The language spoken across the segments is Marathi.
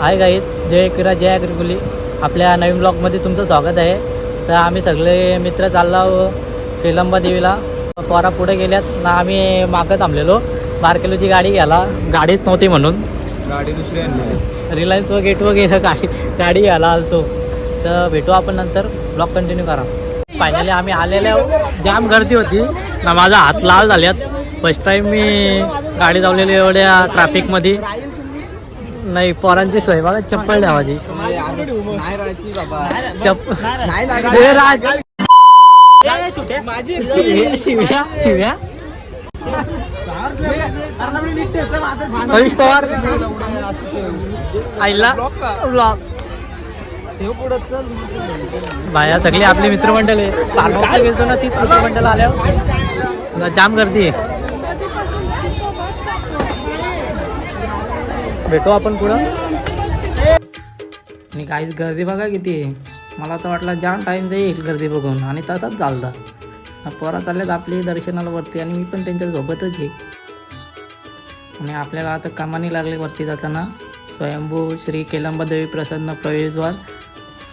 हाय गाईत जय किरा जय अग्रिकुली. आपल्या नवीन ब्लॉगमध्ये तुमचं स्वागत आहे. तर आम्ही सगळे मित्र चाललो केलंबा देवीला. पोरा पुढे गेल्यात. ना आम्ही मागं थांबलेलो. बारकेलोची गाडी घ्यायला. गाडीच नव्हती म्हणून. गाडी दुसरी आणली. रिलायन्स व गेटवर गेलं गाडी गाडी घ्यायला आलतो. तर भेटू आपण नंतर. ब्लॉग कंटिन्यू करा. फायनली आम्ही आलेल्या जाम गर्दी होती. ना माझा हात लाल झाल्यात. फर्स्ट टाईम मी गाडी लावलेली एवढ्या ट्रॅफिकमध्ये नाही पोरांची सोय. बघा चप्पल बाबा. चप्पल नाही शिव्या शिव्या. हरीश पवार. आईला बाया सगळी आपली मित्रमंडळ. आहे पार्लरला गेलतो ना तीच मित्रमंडळ आल्यावर. जाम गर्दी आहे. भेटू आपण पुढं? आणि काहीच गर्दी बघा किती आहे. मला तर वाटलं जाम टाईम जाईल गर्दी बघून. आणि तसाच चालता पोरा चालल्यात आपली दर्शनाला वरती आणि मी पण त्यांच्या सोबतच येईल आणि आपल्याला आता कामाने लागले वरती जाताना. स्वयंभू श्री केलंबादेवी प्रसन्न प्रवेशद्वार.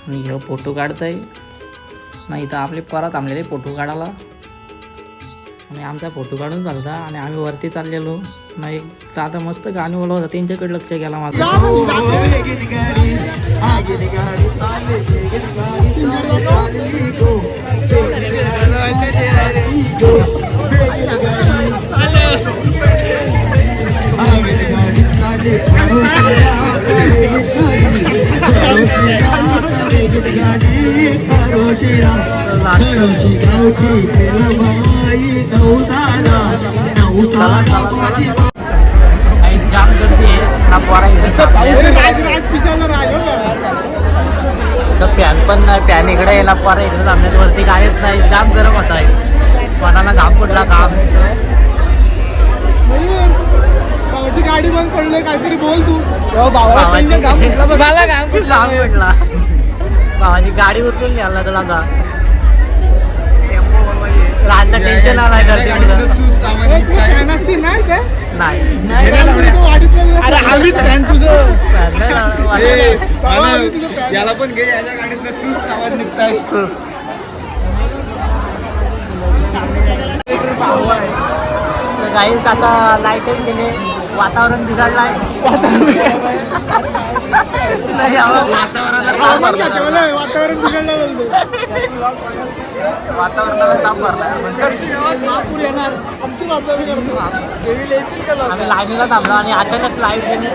आणि ह्यो फोटो काढताय. नाही इथं आपले पोरा थांबलेले फोटो काढायला. आणि आमचा फोटो काढून चालता. आणि आम्ही वरती चाललेलो. नाही तर आता मस्त गाणी बोलवत होता. त्यांच्याकडे लक्ष गेला माझं. काही गावची खेळबाई नवताला नवताला माझी तर फॅन पण नाही फॅन इकडे यायला पोरा इकडे थांबण्यात वरती काहीच नाही जाम गरम असाय आहे कोणाला घाम कुठला? घाम. गाडी बंद पडले काहीतरी बोल तू बघ. मला घाम घाम भावाची गाडी उचलून घ्यायला आता टेन्शन आलाय तुझं. याला पण घे याच्या सूस आवाज निघताय तर काहीच आता लाईटच गेले वातावरण नाही वातावरणाला ताप बिघडलं. वातावरणाला ताप येणार आमची वातावरण करतो. देवीला येतील का लोक? आम्ही लाईनीला थांबलो आणि अचानक लाइट गेली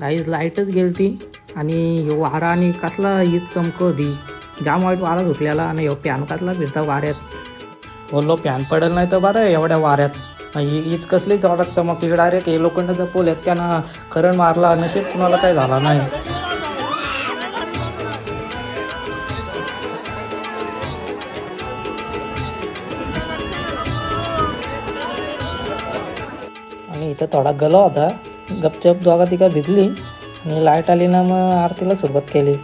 काहीच लाईटच गेलती आणि ह्यो वारा आणि कसला हीच चमक होती जाम वाईट वारा सुटलेला आणि ह्यो पॅन कसला फिरता वाऱ्यात. हो, बोललो पॅन पडेल नाही तर बरं एवढ्या वाऱ्यात. ही हीच कसली जोरात चमकली डायरेक्ट हे लोखंडाचा जपवल्यात आहेत त्यांना करंट मारला नशीब कुणाला काही झाला नाही. आणि इथं थोडा गलो होता. गपचप दोघा तिका भिजली आणि लाइट आली ना मग आरतीला सुरुवात केली.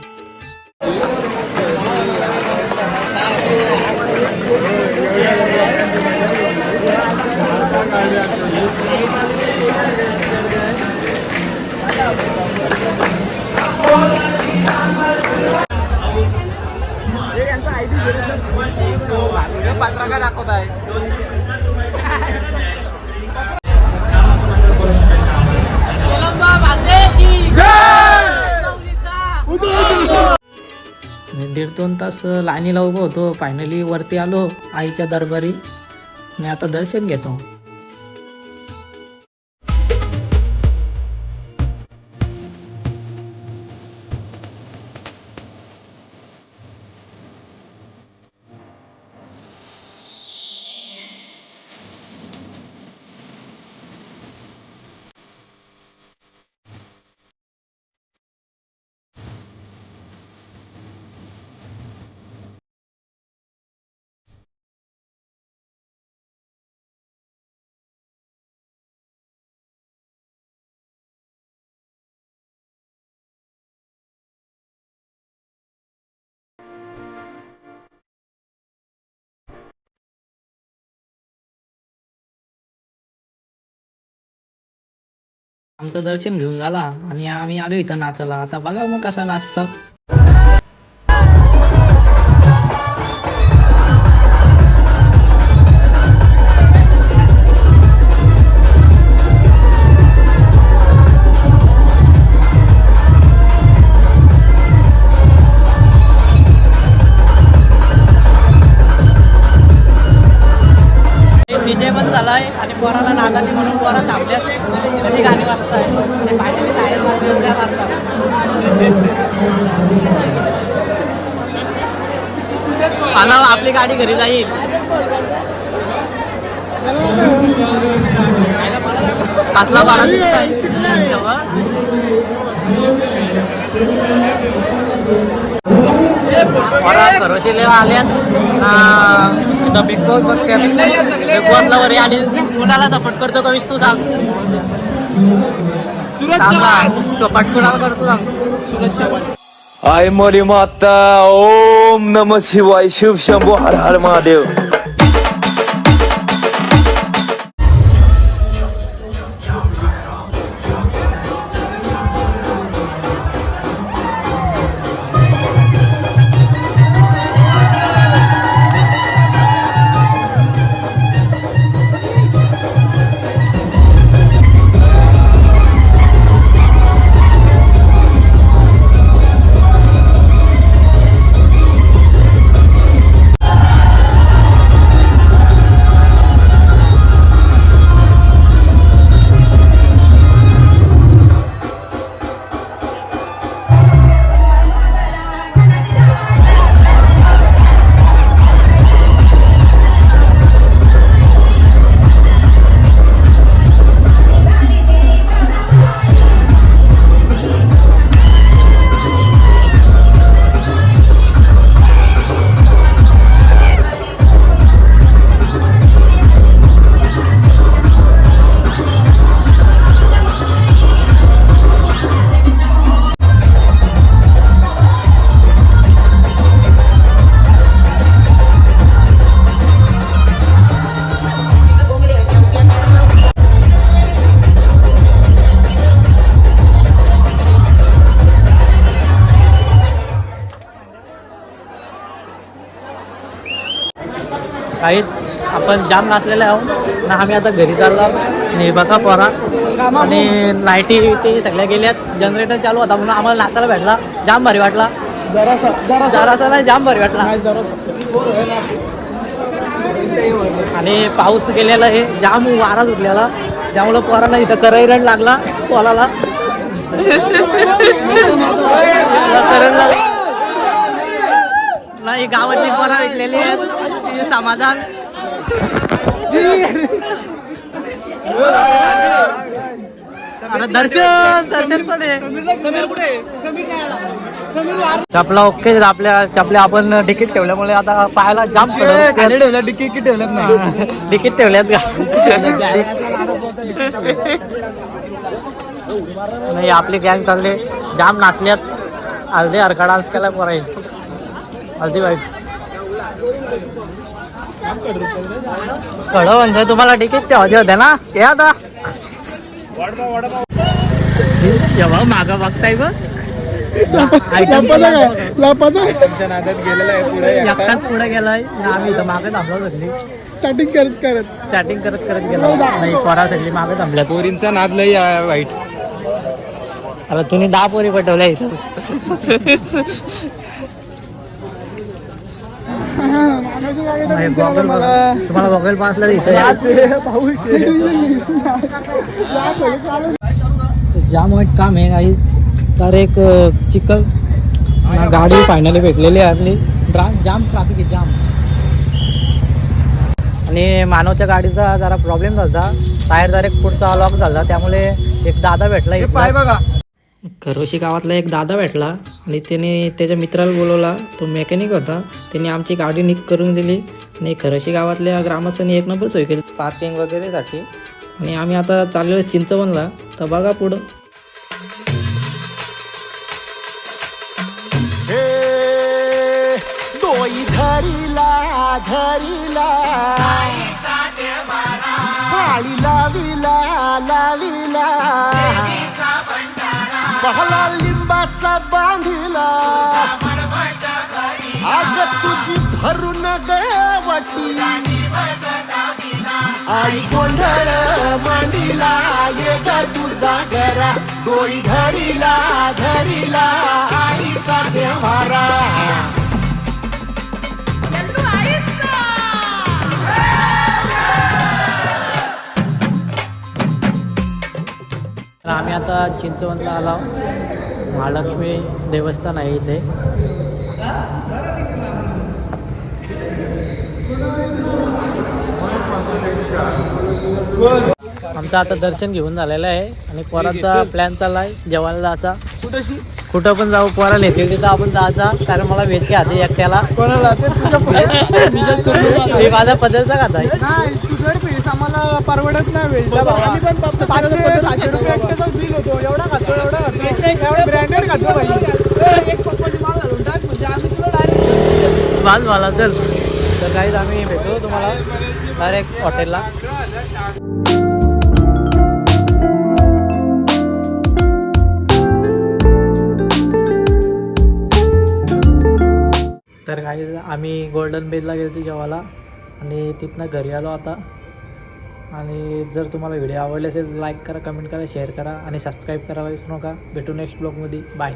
पत्रकार दीड दोन तास लाईनीला उभं होतो. फायनली वरती आलो आईच्या दरबारी. मी आता दर्शन घेतो. आमचं दर्शन घेऊन झाला आणि आम्ही आलो इथं नाचायला आता बघा मग कसा नाचतं आता आपली गाडी घरी जाईल. कसला बाळा दिसतोय? तेव्हा? पोरा खरोशीले आल्यात आ, इथं बिग बॉस बसत्यात बिग बॉसला वरी आणि कुणाला सपोर्ट करतो कविश तू सांग. कुणाला करतो सांग. आय मोरी माता ओम नम शिवाय शिव शंभू हर हर महादेव. काहीच. आपण जाम नाचलेले आहोत. ना आम्ही आता घरी चाललो. आणि बघा पोरा. आणि लाईटी ते सगळ्या गेल्यात. जनरेटर चालू होता म्हणून आम्हाला नाचायला भेटला. जाम भारी वाटला. जरासा नाही जाम भारी वाटला. आणि पाऊस गेलेला आहे. जाम वारा सुटलेला. त्यामुळं पोराला इथं करैरण लागला. पोलाला. नाही गावातली पोरा भेटलेली आहेत. हे समाधान. दर्शन दर्शन पण आहे. चपला ओके आपल्या चपल्या आपण तिकीट ठेवल्यामुळे आता पायाला जाम ठेवलं तिकीट ठेवल्यात ना तिकीट ठेवल्यात का? नाही आपली गँग चालले. जाम नाचल्यात. अर्धे हरका डान्स केला पोराई अर्धी वाईट कडं म्हणजे तुम्हाला तिकीट ठेवायचे होते ना. ते आता. जेव्हा माग बघताय ग एकटाच पुढे गेलाय. आम्ही इथं मागे थांबलो सगळी चॅटिंग करत करत. करत करत गेलो. नाही पोरा सगळी मागे थांबल्यात. पोरींचा नाद लई वाईट. आता तुम्ही दहा पोरी पटवल्या इथं. गॉगल. तुम्हाला गॉगल चालू. जाम वाईट काम आहे काही तर एक ना गाडी फायनली भेटलेली आहे आपली जाम ट्राफिक आहे जाम आणि मानवच्या गाडीचा जरा प्रॉब्लेम झाला टायर जरा एक पुढचा लॉक झाला त्यामुळे एक दादा भेटला इथला. बघा करोशी गावातला एक दादा भेटला आणि त्याने त्याच्या मित्राला बोलवला. तो मेकॅनिक होता. त्याने आमची गाडी नीट करून दिली आणि खरोशी गावातल्या ग्रामस्थांनी एक नंबर सोय केली. पार्किंग वगैरेसाठी? आणि आम्ही आता चाललेलो चिंचवणला. तर बघा पुढं. धरीला बहला लिंबाचा बांधिला. आग तुझी भरून गवटी आई गोंधळ मांडिला ये तुझा घरा डोळी धरीला धरीला. तर आम्ही आता चिंचवणला आलो. महालक्ष्मी देवस्थान आहे इथे. आमचं आता दर्शन घेऊन झालेलं आहे आणि पोराचा प्लॅन चालला आहे जेवायला जायचा. कुठं पण जाऊ पोराला येते तिथं आपण जायचा कारण मला वेज खाते एकट्याला. कोणाला ते तुझ्या मी माझ्या पद्धतीचा खाता आहे नाही तुझं पीस आम्हाला परवडत नाही वेळचा पाचशे सातशे रुपये एकट्याचाच बिल होतो. एवढा खातो एवढा खातो. एवढा ब्रँडेड खातो पाहिजे एक पप्पाची माल घालून टाक म्हणजे आम्ही तुला डायरेक्ट मला चल. तर काहीच आम्ही भेटू तुम्हाला डायरेक्ट हॉटेलला काही आम्ही गोल्डन बेजला गेलो जेवायला आणि तिथनं घरी आलो आता. आणि जर तुम्हाला व्हिडिओ आवडले असेल लाईक करा कमेंट करा शेअर करा आणि सबस्क्राईब करायला विसरू नका. भेटू नेक्स्ट ब्लॉगमध्ये बाय